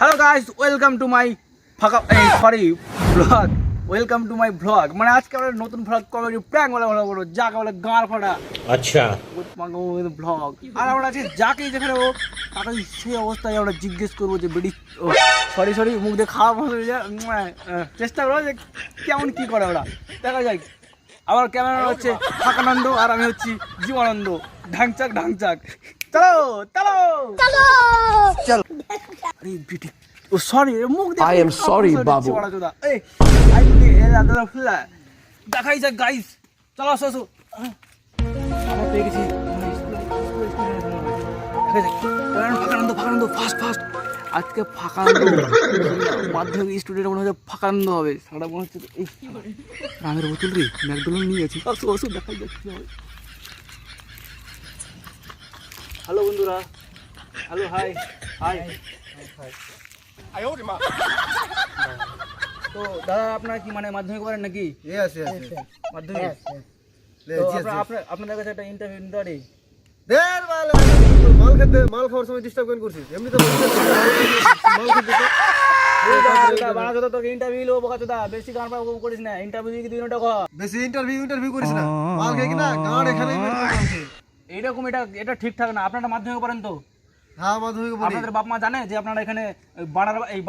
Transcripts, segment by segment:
Hello guys welcome to my ফাঁকা এই sorry blog welcome to my blog মানে আজকে আমরা নতুন ব্লগ কমেডি প্যাং বলে বলে বলো যাকে বলে গাঁড় ফাটা। আচ্ছা। ব্লগ আর আমরা আজকে যাকে যেখানে ও তাকে সেই অবস্থায় আমরা জিজ্ঞেস করব যে বেডি ও সরি সরি মুখ দিয়ে খাওয়া বন্ধ হয়ে যায়। চেষ্টা করব যে কেমন কী করে ওরা। দেখা যাক। আমার ক্যামেরা হচ্ছে ফাঁকানন্দ আর আমি হচ্ছি জীবানন্দ ঢাংচাক ঢাংচাক। চলো চলো। চলো। আরে বিটি ও সরি মুখ দিয়ে I am sorry, বাবু। এই আই মুখে দাদা ফুলা দেখাই যাক গাইস চলো আসো আসো। আমরা পেয়ে গেছি। ফাঁকানন্দ ফাঁকানন্দ ফাস্ট ফাস্ট আজকে ফাঁকানন্দ মাধ্যমিক স্টুডেন্ট মনে হচ্ছে ফাঁকানন্দ হবে। সারা মনে হচ্ছে রামের বোতল রে ম্যাকডোনাল্ড নিয়ে গেছি। আসো আসো দেখাই যাচ্ছে হ্যালো বন্ধুরা। হ্যালো হাই হাই হাই তো দাদা আপনার কি মানে মাধ্যমিক করেন নাকি? মাধ্যমিক। আপনাদের কাছে একটা ইন্টারভিউ নিতে দের বালে মাল খেতে মাল সময় ডিস্টার্ব কেন এমনি তো মাল খেতে বেশি ইন্টারভিউ ইন্টারভিউ করিস না। মাল খেয়ে না? গান এইরকম এটা এটা ঠিকঠাক না। আপনারা মাধ্যমিক পড়েন তো? হ্যাঁ মাধ্যমিক পড়ি। আপনাদের বাপ মা জানে যে আপনারা এখানে বাড়ার এই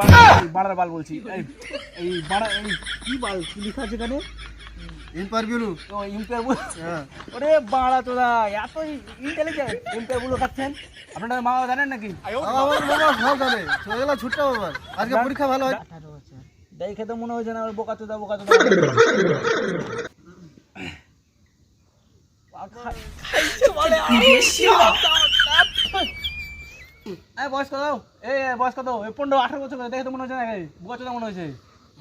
বাড়ার বাল বলছি। এই এই বাড়া এই কি বাল? কি লেখা আছে এখানে? ইন্টারভিউ ও ইম্পেয়ার হ্যাঁ। ওরে বাড়া তোরা এত ইন্টেলিজেন্ট ইম্পেয়ারগুলো খাচ্ছেন আপনারা মা বাবা জানেন নাকি? আমার বাবা ভালো জানে। ছোটবেলা ছুটটা আমার আজকে পরীক্ষা ভালো হয়। দেখে তো মনে হচ্ছে না বোকা চোদা বোকা চোদা এই বয়স কত এই এই বয়স কত পনেরো আঠারো বছর দেখে তো মনে হচ্ছে না বোকা মনে হচ্ছে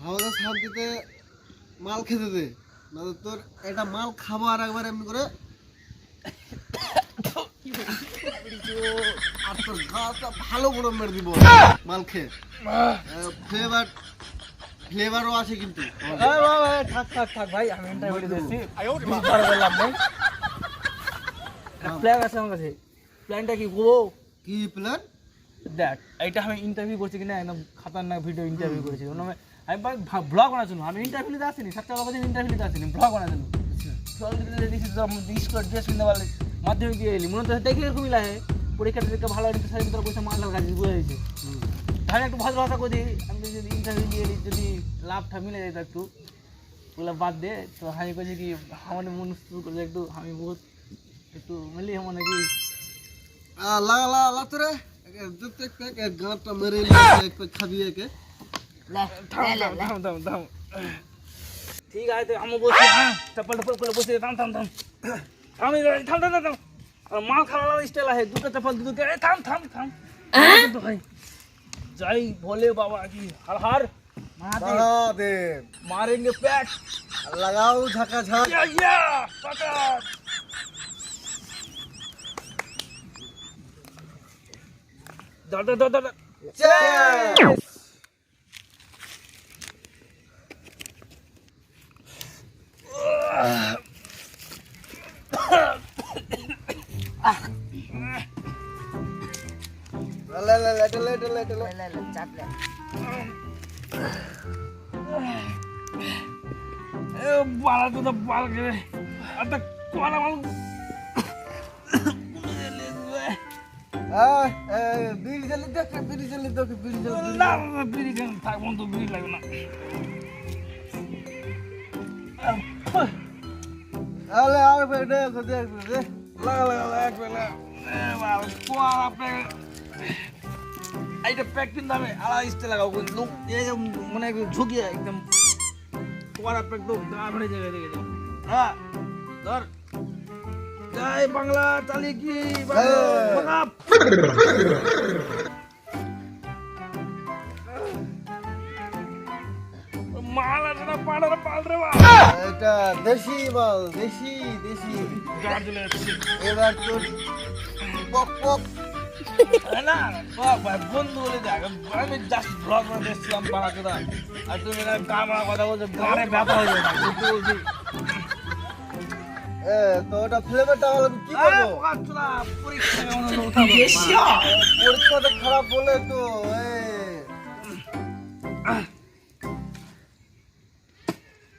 আমাদের শান্তিতে মাল খেতে দে। না তোর এটা মাল খাব আর একবার এমনি করে। আর তোর গাটা ভালো করে মেরে দিব। মাল খেয়ে ফ্লেভার ফ্লেভারও আছে কিন্তু। থাক থাক থাক ভাই আমি দিয়েছি বড় বললাম নেই প্ল্যান আছে আমার কাছে। প্ল্যানটা কি? গো কি প্ল্যান দেখ এইটা আমি ইন্টারভিউ করছি কিনা একদম খাতারনাক ভিডিও ইন্টারভিউ করেছি। ওর নামে আমি ব্লগ বানার জন্য আমি ইন্টারভিউ দিতে আসিনি সবচেয়ে বড় কথা ইন্টারভিউ দিতে আসিনি ব্লগ বানার জন্য স্কুল ড্রেস কিনতে পারলে মাধ্যমিক দিয়ে এলি মনে তো দেখে এরকমই লাগে। পরীক্ষা টরীক্ষা ভালো হয়েছে সাড়ে ভিতরে পয়সা মাল কাছে বুঝে গেছে তাহলে একটু ভালো ভাষা করে আমি যদি ইন্টারভিউ দিয়ে এলি যদি লাভটা মিলে যেত একটু। ওগুলো বাদ দে তো আমি কইছি কি আমাদের মন শুরু করে একটু আমি বহুত একটু মিলি হম নাকি লা লা লা তোরে প্রত্যেক পেক এক গাঁটটা মেরে এক পেক খাবি একে থাম থাম থাম ঠিক আছে আমি বসে হ্যাঁ চপ্পল টপ্পল করে বসে থাম থাম থাম থাম থাম থাম থাম মাল খাওয়ার স্টাইল আছে দুটো চপ্পল দুটো থাম থাম থাম जय भोले बाबा की हर हर महादेव मारेंगे पैक लगाओ झका झक Dot dot dot dot. Yes. बाळा तुझा बाळ गेले आता कोणा বিড়ি জ্বালি দেখ বিড়ি জ্বালি দেখ বিড়ি জ্বালি না বিড়ি কেন থাক বন্ধু বিড়ি লাগে না। আলে আর দেখ দে লাগা লাগা লাগা এক বেলা। এ কোয়া পে এইটা প্যাক কিন্তু আমি আলাদা ইস্তে লাগাও লোক মানে একদম ঝুঁকিয়ে একদম। কোয়ারা প্যাক তো ভরে যাবে দেখে যাও। হ্যাঁ ধর। জয় বাংলা চালিয়ে কি বাংলা? মাল আছে না পাড়ার পাল রে এটা দেশি মাল দেশি দেশি। চলে এবার তোর পক পক না বন্ধু বলে দেখ আমি জাস্ট ব্লগ বানাতে না। আর তুমি মারা কথা বলছো গাড়ে ব্যথা হয়ে যাবে এ তো ওটা ফ্লেভারটা হলো কি আরে, করব বোকা চোদা, পরীক্ষা কেমন হলো ওটা বল। পরীক্ষা তো খারাপ বলে তো এ।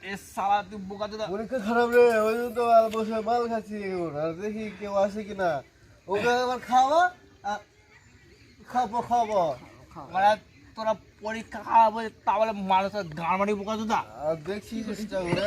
এ সালা তুই বোকা চোদা পরীক্ষা খারাপ রে ওই তো আর বসে মাল খাচ্ছি আর দেখি কেউ আসে কিনা। ওকে আবার খাওয়া আর খাব খাব। মানে তোরা পরীক্ষা খারাপ হয়ে তাহলে মানুষের গান মারি বোকা চোদা দেখছি চেষ্টা করে।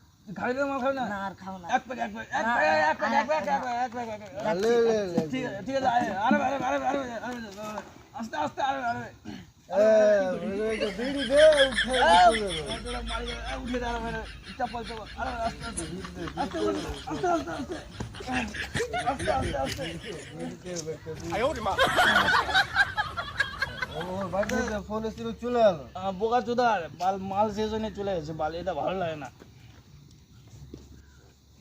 আস্তে আস্তে বোকা চুদার মাল মাল সেই চলে গেছে বাল এটা ভালো লাগে না।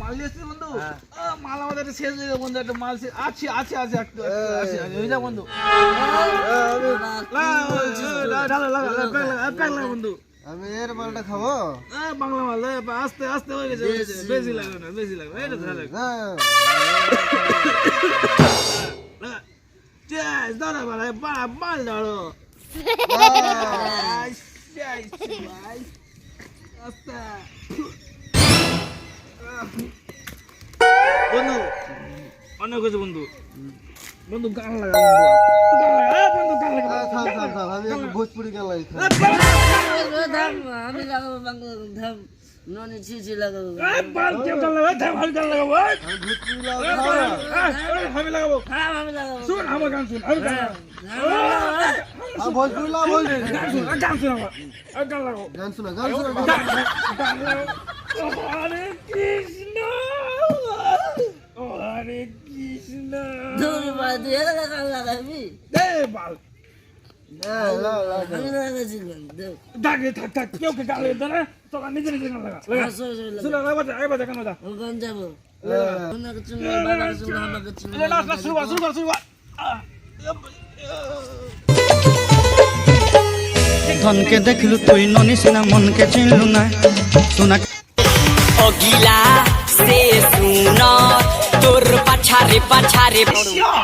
মাল নিয়েছিস বন্ধু মাল আমাদের শেষ হয়ে যাবে বন্ধু একটা মাল আছে আছে আছে একটু আছে হয়ে যাবে বন্ধু বন্ধু আমি এর মালটা খাব বাংলা মাল আস্তে আস্তে হয়ে গেছে বেশি লাগবে না বেশি লাগবে এটা ধরে দাঁড়া বাড়া বাড়া মাল দাঁড়ো আস্তে বন্ধু অনেক হয়েছে বন্ধু। বন্ধু গান লাগা বন্ধু গান লাগা বন্ধু আমি ভোজপুরি গান লাগি আমি লাগাবো বাংলা ধাম ননি ছিছি লাগাবো। বাল কেউ গান লাগা এ, ভালো গান লাগাবো ভোজপুরি লাগাবো আমি লাগাবো। আমি লাগাবো। শুন আমার গান শুন আমি গান লাগাবো। আমি ভোজপুরি লাগাবো। গান শুন গান শুন আমার। গান লাগাবো গান শোনা গান শোনা গান লাগাবো ধনকে দেখলু তুই ননি সিনা মনকে চিনলু না। সোনাকে অগিলা সে শুন তোর পাছারে পাছারে ইয়া!